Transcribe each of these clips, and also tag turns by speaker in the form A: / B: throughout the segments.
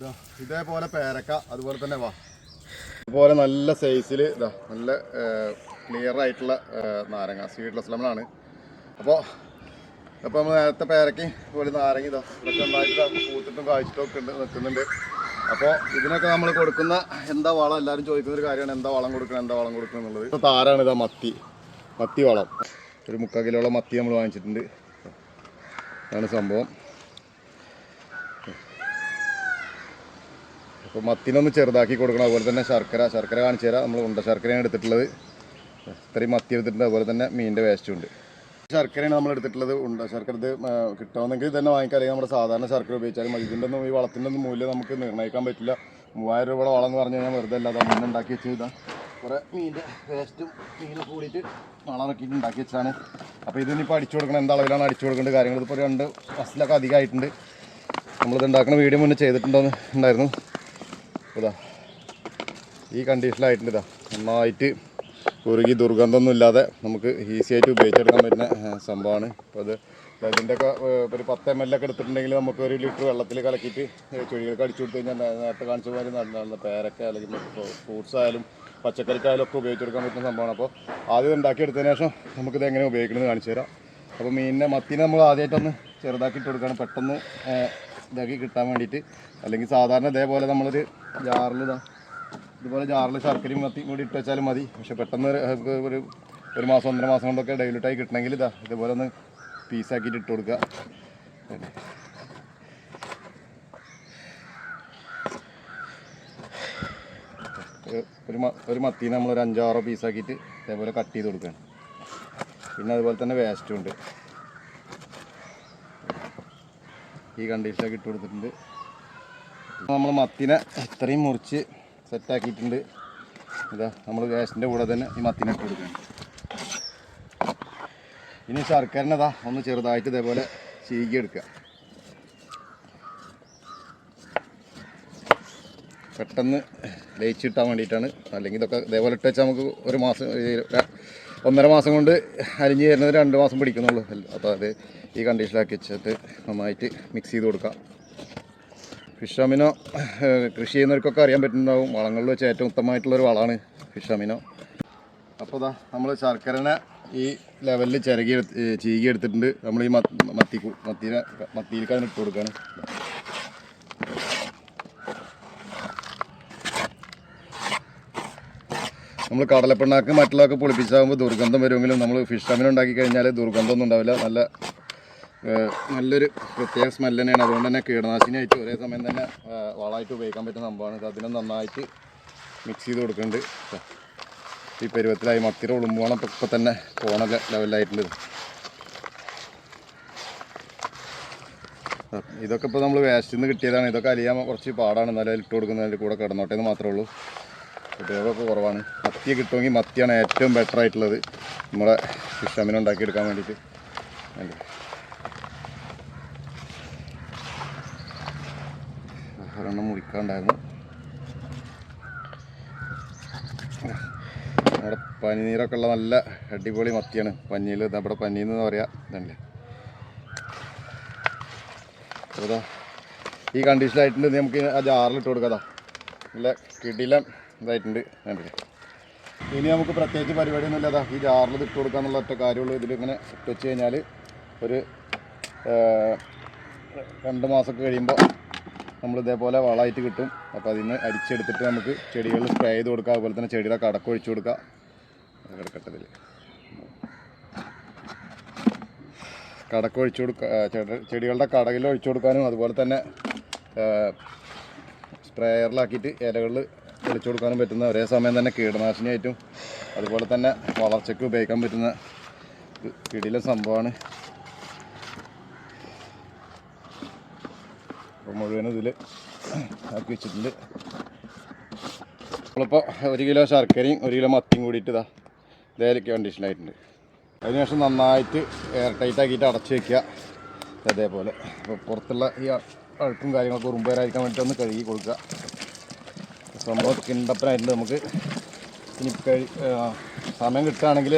A: ഇതാ, ഇതേപോലെ പേരക്ക അതുപോലെ തന്നെ വാ. ഇതുപോലെ നല്ല സൈസിൽ ഇതാ നല്ല ക്ലിയർ ആയിട്ടുള്ള നാരങ്ങ സീഡ്ലെസ് ലെമണാണ് അപ്പോൾ അപ്പോൾ നമ്മൾ നേരത്തെ പേരയ്ക്ക് ഒരു നാരങ്ങ ഇതാ ഇതൊക്കെ ഇതാ പൂത്തിട്ടും കാഴ്ചിട്ടും ഒക്കെ ഉണ്ട് നിൽക്കുന്നുണ്ട്. അപ്പോൾ ഇതിനൊക്കെ നമ്മൾ കൊടുക്കുന്ന എന്താ വളം? എല്ലാവരും ചോദിക്കുന്ന ഒരു കാര്യമാണ് എന്താ വളം കൊടുക്കണം എന്താ വളം കൊടുക്കണം എന്നുള്ളത്. താരാണ് ഇതാ മത്തി. മത്തി വളം. ഒരു മുക്കാൽ കിലോളം മത്തി നമ്മൾ വാങ്ങിച്ചിട്ടുണ്ട്. അതാണ് സംഭവം. അപ്പോൾ മത്തിനൊന്ന് ചെറുതാക്കി കൊടുക്കണം. അതുപോലെ തന്നെ ശർക്കര. ശർക്കര കാണിച്ചു തരാം. നമ്മൾ ഉണ്ട ശർക്കരയാണ് എടുത്തിട്ടുള്ളത്. ഇത്രയും മത്തി എടുത്തിട്ടുണ്ട്. അതുപോലെ തന്നെ മീനിന്റെ വേസ്റ്റും ഉണ്ട്. ശർക്കരയാണ് നമ്മൾ എടുത്തിട്ടുള്ളത്. ഉണ്ട ശർക്കര ഇത് ആ, തന്നെ വാങ്ങിക്കാം അല്ലെങ്കിൽ നമ്മുടെ സാധാരണ ശർക്കര ഉപയോഗിച്ചാലും മതി. ഇതിന്റെ ഒന്നും ഈ വളത്തിന്റെ ഒന്നും മൂല്യം നമുക്ക് നിർണയിക്കാൻ പറ്റില്ല. മൂവായിരം രൂപയുടെ വളം എന്ന് പറഞ്ഞു കഴിഞ്ഞാൽ വെറുതെ അല്ല അത് മീൻ ഉണ്ടാക്കി വെച്ച് കുറേ മീനിന്റെ വേസ്റ്റും മീനും കൂടിയിട്ട് വളം ഇറക്കിയിട്ട് ഉണ്ടാക്കി വെച്ചാണ് അപ്പോൾ ഇതിനിപ്പോൾ അടിച്ചു കൊടുക്കണം. എന്താ അളവിലാണ് അടിച്ചു കൊടുക്കേണ്ട കാര്യങ്ങൾ? ഇതിപ്പോൾ രണ്ട് ഫസ്റ്റിലൊക്കെ അധികമായിട്ടുണ്ട്. നമ്മളിത് ഉണ്ടാക്കുന്ന വീഡിയോ മുന്നേ ചെയ്തിട്ടുണ്ടോ ഉണ്ടായിരുന്നു. ഇതാ. ഈ കണ്ടീഷനിലായിട്ടുണ്ട് ഇതാ. നന്നായിട്ട് കുറുകി ദുർഗന്ധമൊന്നും ഇല്ലാതെ നമുക്ക് ഈസി ആയിട്ട് ഉപയോഗിച്ചെടുക്കാൻ പറ്റുന്ന സംഭവമാണ്. അപ്പോൾ അത് ഇതിന്റെയൊക്കെ ഒരു പത്ത് എം എൽ ഒക്കെ എടുത്തിട്ടുണ്ടെങ്കിൽ നമുക്ക് ഒരു ലിറ്റർ വെള്ളത്തിൽ കലക്കിയിട്ട് ചെടികൾക്ക് അടിച്ചു കൊടുത്തു കഴിഞ്ഞാൽ നേരത്തെ കാണിച്ച മാതിരി നല്ല പേരക്ക അല്ലെങ്കിൽ ഫ്രൂട്ട്സ് ആയാലും പച്ചക്കറിക്കായാലും ഒക്കെ ഉപയോഗിച്ചെടുക്കാൻ പറ്റുന്ന സംഭവമാണ്. അപ്പോൾ ആദ്യം ഉണ്ടാക്കിയെടുത്തതിന് ശേഷം നമുക്കിത് എങ്ങനെ ഉപയോഗിക്കണമെന്ന് കാണിച്ചു തരാം. അപ്പോൾ മീനിനെ മത്തിനെ നമ്മൾ ആദ്യമായിട്ടൊന്ന് ചെറുതാക്കി കൊടുക്കുകയാണ്. പെട്ടെന്ന് ഇതാക്കി കിട്ടാൻ വേണ്ടിയിട്ട്. അല്ലെങ്കിൽ സാധാരണ ഇതേപോലെ നമ്മളൊരു ജാറിൽ ഇതാ ഇതുപോലെ ജാറിൽ ശർക്കരയും മത്തി കൂടി ഇട്ട് വെച്ചാലും മതി. പക്ഷെ പെട്ടെന്ന് ഒരു- ഒരു മാസം ഒന്നര മാസം കൊണ്ടൊക്കെ ഡൈലൂട്ടായി കിട്ടണമെങ്കിൽ ഇതാ ഇതുപോലെ ഒന്ന് പീസാക്കിയിട്ട് ഇട്ട് കൊടുക്കുക. ഒരു- ഒരു മ- ഒരു മത്തീനെ നമ്മൾ ഒരു അഞ്ചാറോ പീസാക്കിയിട്ട് ഇതേപോലെ കട്ട് ചെയ്ത് കൊടുക്കുകയാണ്. പിന്നെ അതുപോലെ തന്നെ വേസ്റ്റും ഉണ്ട്. ഈ കണ്ടീഷനൊക്കെ ഇട്ട് കൊടുത്തിട്ടുണ്ട്. നമ്മൾ മത്തിനെ ഇത്രയും മുറിച്ച് സെറ്റാക്കിയിട്ടുണ്ട് ഇതാ നമ്മൾ ഗ്യാസിന്റെ കൂടെ തന്നെ ഈ മത്തിനെ ഇട്ട് കൊടുക്കണം ഇനി ശർക്കരനതാ ഒന്ന് ചെറുതായിട്ട് ഇതേപോലെ ചീകി എടുക്കുക. പെട്ടെന്ന് ലയിച്ച് കിട്ടാൻ വേണ്ടിയിട്ടാണ്. അല്ലെങ്കിൽ ഇതൊക്കെ ഇതേപോലെ ഇട്ട് വെച്ചാൽ നമുക്ക് ഒരു മാസം ഒന്നര മാസം കൊണ്ട് അരിഞ്ഞ് തരുന്നത് രണ്ട് മാസം പിടിക്കുന്നുള്ളൂ. അപ്പോൾ അത് ഈ കണ്ടീഷനിലാക്കി വെച്ചിട്ട് നന്നായിട്ട് മിക്സ് ചെയ്ത് കൊടുക്കാം. ഫിഷ് അമിനോ കൃഷി ചെയ്യുന്നവർക്കൊക്കെ അറിയാൻ പറ്റുന്നുണ്ടാവും. വളങ്ങളിൽ വെച്ച് ഏറ്റവും ഉത്തമമായിട്ടുള്ളൊരു വളമാണ് ഫിഷ് അമിനോ അപ്പോൾ ഇതാ നമ്മൾ ശർക്കരനെ ഈ ലെവലിൽ ചിരകി ചീകി എടുത്തിട്ടുണ്ട്. നമ്മൾ ഈ മത്തി മത്തിനെ മത്തിയിലേക്ക് അതിന് ഇട്ട് കൊടുക്കുകയാണ് നമ്മൾ കടലപ്പിണ്ണാക്ക് മറ്റുള്ളതൊക്കെ പൊളിപ്പിച്ചാകുമ്പോൾ ദുർഗന്ധം വരുമെങ്കിലും നമ്മൾ ഫിഷ് അമിനുണ്ടാക്കി കഴിഞ്ഞാൽ ദുർഗന്ധമൊന്നും ഉണ്ടാവില്ല. നല്ല നല്ലൊരു പ്രത്യേക സ്മെല്ല് തന്നെയാണ് അതുകൊണ്ട് തന്നെ കീടനാശിനിയായിട്ട് ഒരേ സമയം തന്നെ വളമായിട്ട് ഉപയോഗിക്കാൻ പറ്റുന്ന സംഭവമാണ്. അതിനെ നന്നായിട്ട് മിക്സ് ചെയ്ത് കൊടുക്കുന്നുണ്ട്. ഈ പരുവത്തിലായി മത്തിര ഉളുമ്പോണം ഇപ്പം തന്നെ പോണ ലെവലായിട്ടുണ്ട്. ഇതൊക്കെ ഇപ്പോൾ നമ്മൾ വേസ്റ്റിൽ നിന്ന് കിട്ടിയതാണ്. ഇതൊക്കെ അലിയാൻ കുറച്ച് പാടാണ്. നല്ല ഇട്ട് കൊടുക്കുന്നതിൽ കൂടെ കിടന്നോട്ടെ എന്ന് മാത്രമേ ഉള്ളൂ. ഉപയോഗമൊക്കെ കുറവാണ്. മത്തിയെ കിട്ടുമെങ്കിൽ മത്തിയാണ് ഏറ്റവും ബെറ്റർ ആയിട്ടുള്ളത്. നമ്മുടെ ഉണ്ടാക്കിയെടുക്കാൻ വേണ്ടിയിട്ട്. അല്ലേ ഒരെണ്ണം മുറിക്കാണ്ടായിരുന്നു. നമ്മുടെ പനിനീരൊക്കെ ഉള്ള നല്ല അടിപൊളി മത്തിയാണ്. പഞ്ഞിയിൽ നമ്മുടെ പനിയെന്ന് പറയാ. ഇതല്ലേ ഈ കണ്ടീഷനായിട്ടുണ്ട് നമുക്ക് ആ ജാറിലിട്ട് കൊടുക്കാം നല്ല കിടിലം ഇതായിട്ടുണ്ട്. കണ്ടില്ലേ? ഇനി നമുക്ക് പ്രത്യേകിച്ച് പരിപാടിയൊന്നും ഇല്ലാതാ ഈ ജാറിൽ ഇട്ട് കൊടുക്കുക എന്നുള്ള ഒറ്റ കാര്യമുള്ളൂ. ഇതിലിങ്ങനെ ഇട്ട് വെച്ച് കഴിഞ്ഞാൽ ഒരു രണ്ട് മാസമൊക്കെ കഴിയുമ്പോൾ നമ്മൾ ഇതേപോലെ വളമായിട്ട് കിട്ടും. അപ്പോൾ അതിൽ നിന്ന് അരിച്ചെടുത്തിട്ട് നമുക്ക് ചെടികളിൽ സ്പ്രേ ചെയ്ത് കൊടുക്കുക അതുപോലെ തന്നെ ചെടിയുടെ അടക്കൊഴിച്ചു കൊടുക്കുക കിടക്കട്ടതിൽ കടക്കൊഴിച്ചു കൊടുക്കുക ചെടികളുടെ കടകിൽ ഒഴിച്ചു കൊടുക്കാനും അതുപോലെ തന്നെ സ്പ്രേയറിലാക്കിയിട്ട് ഇലകളിൽ ഒളിച്ചു കൊടുക്കാനും പറ്റുന്ന ഒരേ സമയം തന്നെ കീടനാശിനിയായിട്ടും അതുപോലെ തന്നെ വളർച്ചയ്ക്ക് ഉപയോഗിക്കാൻ പറ്റുന്ന കിടിലൻ സംഭവമാണ്. അപ്പോൾ മുഴുവനും ഇതിൽ ആക്കി വെച്ചിട്ടുണ്ട്. നമ്മളിപ്പോൾ ഒരു കിലോ ശർക്കരയും ഒരു കിലോ മത്തിയും കൂടിയിട്ട് ഇതാ ഇതേലൊക്കെ കണ്ടീഷനായിട്ടുണ്ട് അതിനുശേഷം നന്നായിട്ട് എയർ ടൈറ്റ് ആക്കിയിട്ട് അടച്ച് വെക്കുക. അതേപോലെ. അപ്പോൾ പുറത്തുള്ള ഈ അഴുക്കും കാര്യങ്ങളൊക്കെ ഉറുമ്പേരായിരിക്കാൻ വേണ്ടിയിട്ട് ഒന്ന് കഴുകി കൊടുക്കുക. സംഭവം കിണ്ടപ്പനായിട്ടുണ്ട് നമുക്ക്. ഇനി കഴി സമയം കിട്ടുകയാണെങ്കിൽ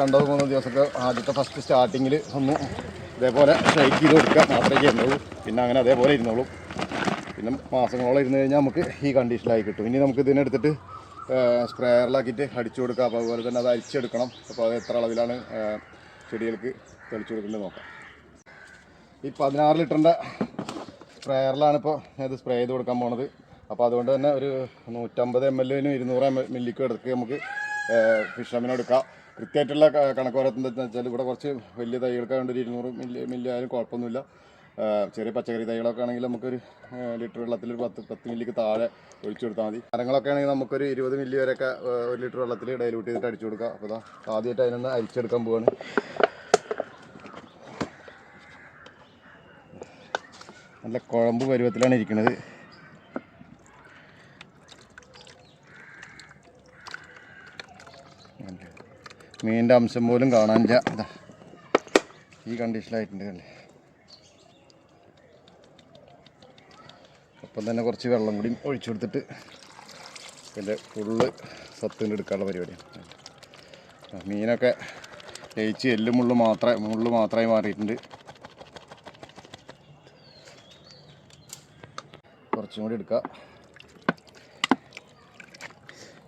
A: രണ്ടോ മൂന്നോ ദിവസമൊക്കെ ആദ്യത്തെ ഫസ്റ്റ് സ്റ്റാർട്ടിങ്ങിൽ ഒന്ന് ഇതേപോലെ ഷെയ്ക്ക് ചെയ്ത് കൊടുക്കുക. മാത്രമേ ചെയ്യുന്നുള്ളൂ. പിന്നെ അങ്ങനെ അതേപോലെ ഇരുന്നോളൂ. പിന്നെ മാസങ്ങളോളം ഇരുന്ന് കഴിഞ്ഞാൽ നമുക്ക് ഈ കണ്ടീഷനിലായി കിട്ടും. ഇനി നമുക്ക് ഇതിനെടുത്തിട്ട് സ്പ്രേയറിലാക്കിയിട്ട് അടിച്ചു കൊടുക്കാം അപ്പോൾ അതുപോലെ തന്നെ അത് അരിച്ചെടുക്കണം. അപ്പോൾ അത് എത്ര അളവിലാണ് ചെടികൾക്ക് തെളിച്ചു കൊടുക്കേണ്ടത് നോക്കാം. ഈ പതിനാറ് ലിറ്ററിന്റെ സ്പ്രേയറിലാണ് ഇപ്പോൾ ഇത് സ്പ്രേ ചെയ്ത് കൊടുക്കാൻ പോണത്. അപ്പോൾ അതുകൊണ്ട് തന്നെ ഒരു നൂറ്റമ്പത് എം എല്ലിനും ഇരുന്നൂറ് എം എൽ മില്ലിക്കും എടുക്ക് നമുക്ക് ഫിഷ് അമിനോ എടുക്കാം. കൃത്യമായിട്ടുള്ള കണക്ക് എന്താ വെച്ചാൽ ഇവിടെ കുറച്ച് വലിയ തൈകൾക്ക് ആയതുകൊണ്ട് ഒരു ഇരുന്നൂറ് മില്ലി മില്ലി ആയാലും കുഴപ്പമൊന്നുമില്ല ചെറിയ പച്ചക്കറി തൈകളൊക്കെ ആണെങ്കിൽ നമുക്കൊരു ലിറ്റർ വെള്ളത്തിൽ ഒരു പത്ത് പത്ത് മില്ലിക്ക് താഴെ ഒഴിച്ചു കൊടുത്താൽ മതി. മരങ്ങളൊക്കെ ആണെങ്കിൽ നമുക്കൊരു ഇരുപത് മില്ലി വരെയൊക്കെ ഒരു ലിറ്റർ വെള്ളത്തിൽ ഡൈലൂട്ട് ചെയ്തിട്ട് അടിച്ചു കൊടുക്കുക അപ്പോൾ ഇതാ ആദ്യമായിട്ട് അതിനൊന്ന് അരിച്ചെടുക്കാൻ പോവാണ്. നല്ല കുഴമ്പ് പരുവത്തിലാണ് ഇരിക്കുന്നത് മീനിന്റെ അംശം പോലും കാണാനില്ല ഇതാ. ഈ കണ്ടീഷനിലായിട്ടുണ്ട് അല്ലേ അപ്പം തന്നെ കുറച്ച് വെള്ളം കൂടി ഒഴിച്ചു കൊടുത്തിട്ട് പിന്നെ ഫുള്ള് സത്തുകൊണ്ട് എടുക്കാനുള്ള പരിപാടിയാണ്. മീനൊക്കെ ലയിച്ച് എല്ലും മുള്ളു മാത്രമേ മുള്ളു മാത്രമായി മാറിയിട്ടുണ്ട്. കുറച്ചും കൂടി എടുക്കുക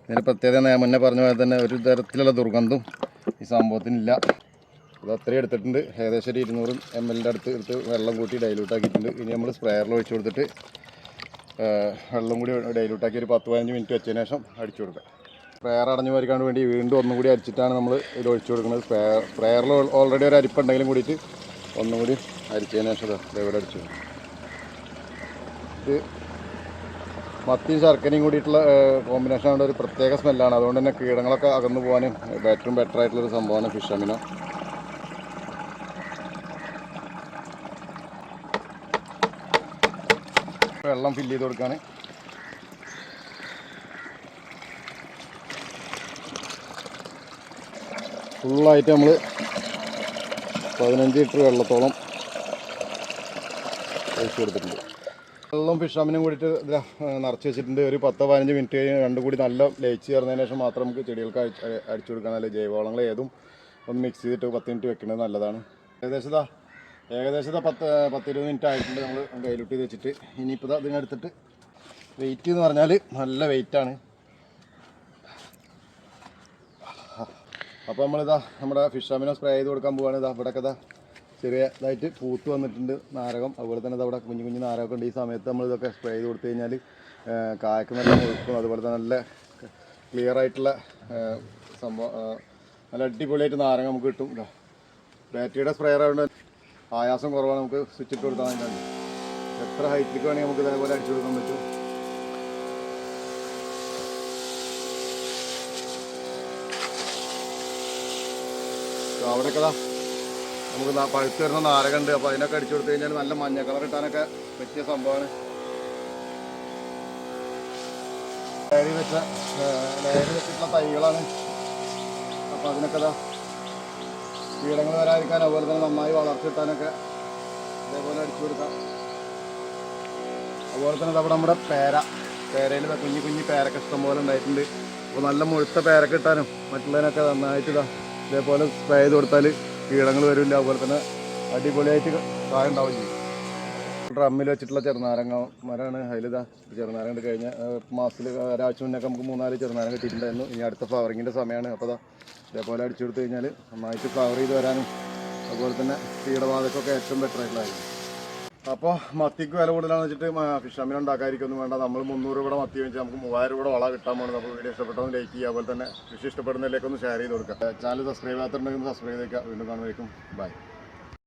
A: ഇതിന് പ്രത്യേകത ഞാൻ മുന്നേ പറഞ്ഞ പോലെ തന്നെ ഒരു തരത്തിലുള്ള ദുർഗന്ധം ഈ സംഭവത്തിനില്ല. അത് അത്രയും എടുത്തിട്ടുണ്ട്. ഏകദേശം ഒരു ഇരുന്നൂറ് എം എല്ലിന്റെ അടുത്ത് എടുത്ത് വെള്ളം കൂട്ടി ഡൈലൂട്ട് ആക്കിയിട്ടുണ്ട്. ഇനി നമ്മൾ സ്പ്രേയറിൽ ഒഴിച്ചു കൊടുത്തിട്ട് വെള്ളം കൂടി ഡൈലൂട്ട് ആക്കി ഒരു പത്ത് പതിനഞ്ച് മിനിറ്റ് വെച്ചതിന് ശേഷം അടിച്ചു കൊടുക്കുക. സ്പ്രെയർ അടഞ്ഞു വരയ്ക്കാൻ വേണ്ടി വീണ്ടും ഒന്നും കൂടി അരിച്ചിട്ടാണ് നമ്മൾ ഇത് ഒഴിച്ചു കൊടുക്കുന്നത്. സ്പ്രെയർ സ്പ്രെയറിൽ ഓൾറെഡി ഒരു അരിപ്പുണ്ടെങ്കിലും കൂടിയിട്ട് ഒന്നും കൂടി അരിച്ചതിന് ശേഷം ഇവിടെ അടിച്ചു ഇത് മത്തിയും ശർക്കരയും കൂടിയിട്ടുള്ള കോമ്പിനേഷൻ ആയതുകൊണ്ട് ഒരു പ്രത്യേക സ്മെല്ലാണ് അതുകൊണ്ട് തന്നെ കീടങ്ങളൊക്കെ അകന്നു പോകാനും ഏറ്റവും ബെറ്റർ ആയിട്ടുള്ളൊരു സംഭവമാണ് ഫിഷ് അമിനോ വെള്ളം ഫില്ല് ചെയ്ത് കൊടുക്കുകയാണ് ഫുള്ളായിട്ട് നമ്മൾ പതിനഞ്ച് ലിറ്റർ വെള്ളത്തോളം ഒഴിച്ചു കൊടുത്തിട്ടുണ്ട്. വെള്ളം ഫിഷ് അമിനും കൂടിയിട്ട് നിറച്ച് വെച്ചിട്ടുണ്ട്. ഒരു പത്തോ പതിനഞ്ച് മിനിറ്റ് കഴിഞ്ഞ് രണ്ടും കൂടി നല്ല ലയിച്ച് ചേർന്നതിന് ശേഷം മാത്രം നമുക്ക് ചെടികൾക്ക് അടി- അടി- അടിച്ചു കൊടുക്കാൻ നല്ല ജൈവവളങ്ങൾ ഏതും ഒന്ന് മിക്സ് ചെയ്തിട്ട് പത്ത് മിനിറ്റ് വെക്കുന്നത് നല്ലതാണ്. ഏകദേശം ഏകദേശം പത്ത് പത്തിരുപത് മിനിറ്റ് ആയിട്ടുണ്ട് നമ്മൾ കയ്യിലൂട്ട് ചെയ്ത് വെച്ചിട്ട്. ഇനിയിപ്പോൾ ഇതാ ഇതിനെടുത്തിട്ട് വെയിറ്റ് എന്ന് പറഞ്ഞാൽ നല്ല വെയിറ്റാണ് അപ്പോൾ നമ്മളിതാ നമ്മുടെ ഫിഷ് അമിനോ സ്പ്രേ ചെയ്ത് കൊടുക്കാൻ പോവാണ്. ഇതാ ഇവിടെ ചെറിയ ഇതായിട്ട് പൂത്ത് വന്നിട്ടുണ്ട് നാരകം. അതുപോലെ തന്നെ അവിടെ കുഞ്ഞു കുഞ്ഞു നാരകമൊക്കെ ഉണ്ട്. ഈ സമയത്ത് നമ്മൾ ഇതൊക്കെ സ്പ്രേ ചെയ്ത് കൊടുത്തു കഴിഞ്ഞാൽ കായ്ക്ക് നല്ല മുഴുക്കും അതുപോലെ തന്നെ നല്ല ക്ലിയർ ആയിട്ടുള്ള സംഭവം നല്ല അടിപൊളിയായിട്ട് നാരങ്ങ നമുക്ക് കിട്ടും ബാറ്ററിയുടെ സ്പ്രെയർ ആയതുകൊണ്ട് ആയാസം കുറവാണ്. നമുക്ക് സ്വിച്ച് ഇട്ട് കൊടുത്താൽ എത്ര ഹൈറ്റിലേക്ക് വേണമെങ്കിൽ നമുക്ക് ഇതേപോലെ അടിച്ചു കൊടുക്കാൻ പറ്റും. അവിടെ ദാ നമുക്ക് പഴുത്ത് വരുന്ന നാരകമുണ്ട് അപ്പോൾ അതിനൊക്കെ അടിച്ചു കൊടുത്തു കഴിഞ്ഞാൽ നല്ല മഞ്ഞ കളർ ഇട്ടാനൊക്കെ പറ്റിയ സംഭവമാണ്. ഡയറി വെച്ച ഡയറി വെച്ചിട്ടുള്ള തൈകളാണ്. അപ്പോൾ അതിനൊക്കെ ഇതാ കീടങ്ങൾ വരാതിരിക്കാൻ അതുപോലെ തന്നെ നന്നായി വളർത്തിട്ടാനൊക്കെ ഇതേപോലെ അടിച്ചു കൊടുക്കാം. അതുപോലെ തന്നെ അവിടെ നമ്മുടെ പേര. പേരയിൽ കുഞ്ഞു കുഞ്ഞു പേരൊക്കെ ഇഷ്ടം പോലെ ഉണ്ടായിട്ടുണ്ട്. അപ്പോൾ നല്ല മുഴുത്ത പേരൊക്കെ ഇട്ടാനും മറ്റുള്ളതിനൊക്കെ നന്നായിട്ട് ഇതാ ഇതേപോലെ സ്പ്രേ ചെയ്ത് കൊടുത്താൽ കീടങ്ങൾ വരില്ല അതുപോലെ തന്നെ അടിപൊളിയായിട്ട് കായ ഉണ്ടാവും ഡ്രമ്മിൽ വെച്ചിട്ടുള്ള ചെറുനാരങ്ങ മരമാണ് അതിലിതാ ചെറുനാരങ്ങ കഴിഞ്ഞ മാസത്തിൽ ഒരാഴ്ച മുന്നൊക്കെ നമുക്ക് മൂന്നാൽ ചെറുനാരങ്ങ കിട്ടിയിട്ടുണ്ടായിരുന്നു. ഇനി അടുത്ത ഫ്ലവറിങ്ങിന്റെ സമയമാണ്. അപ്പോൾ അതാ ഇതേപോലെ അടിച്ചു കൊടുത്തു കഴിഞ്ഞാൽ നന്നായിട്ട് ഫ്ലവർ ചെയ്ത് വരാനും അതുപോലെ തന്നെ കീടബാധക്കൊക്കെ ഏറ്റവും ബെറ്റർ അപ്പോൾ മത്തിക്ക് വില കൂടുതലാണെന്ന് വെച്ചിട്ട് ഫിഷ് അമ്മിന് ഉണ്ടാക്കാതിരിക്കൊന്നും വേണ്ട. നമ്മൾ മുന്നൂറ് രൂപയുടെ മത്തി വെച്ചാൽ നമുക്ക് മൂവായിരം രൂപയുടെ വള കിട്ടാൻ പോകുന്നത് അപ്പോൾ വീഡിയോ ഇഷ്ടപ്പെട്ടൊന്ന് ലൈക്ക് ചെയ്യുക. അതുപോലെ തന്നെ ഫിഷ് ഇഷ്ടപ്പെടുന്നതിലേക്ക് ഒന്ന് ഷെയർ ചെയ്ത് കൊടുക്കുക. ചാനൽ സബ്സ്ക്രൈബ് ചെയ്യാത്തുണ്ടെങ്കിൽ സബ്സ്ക്രൈബ് ചെയ്തേക്കുക. വീണ്ടും കാണുമായിരിക്കും ബൈ